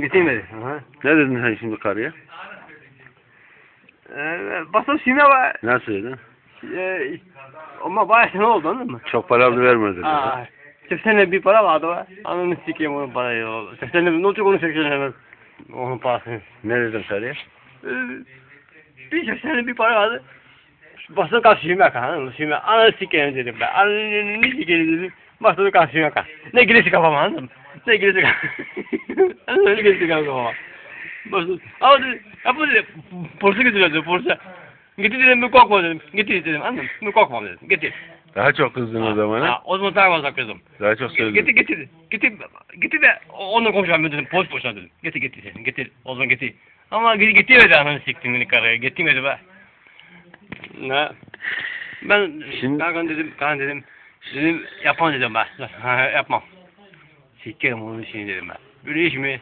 Getirmedi. Aha. Ne dedin sen şimdi karıya? Ee, basın şimdi var. Ne söyledin? Ee, ama bayağı ne oldu anladın mı? Çok para vermedi. Aa, 80'le bir para vardı var. Ananı sikeyim onun parayı. 80'le ne olacak onun 80'le hemen. Onun parasını. Ne dedin karıya? Ee, bir 80'le bir para vardı. Basın karşıyım kan. Anladın mı? Şimdi ananı sikeyim dedim ben. Ananı sikeyim dedim. Basın karşıyım kan. Ne giresi kafama anladın mı? Giresi kafama. Ne giresi kafama. Basın. Ama dedi. Ya bu dedi. Polise götürüyor dedi. Polise. Getir dedim bir korkma dedim. Getir dedim anladın mı? Bir korkma dedim. Getir. Daha çok kızdın o zaman ha? O zaman daha fazla kızım. Daha çok Getir söyledin. getir. Getir. Getir de onunla konuşalım dedim. Polis boşuna dedim. Getir getir dedim. Getir. O zaman getir. Ama getir getirmedi ananı siktim beni karaya. Getirmedi be. Ne? Ben Şimdi... kanka dedim, kanka dedim. Dedim yapmam dedim ben. Ha, yapmam. Sikerim onun işini dedim ben. Böyle iş mi?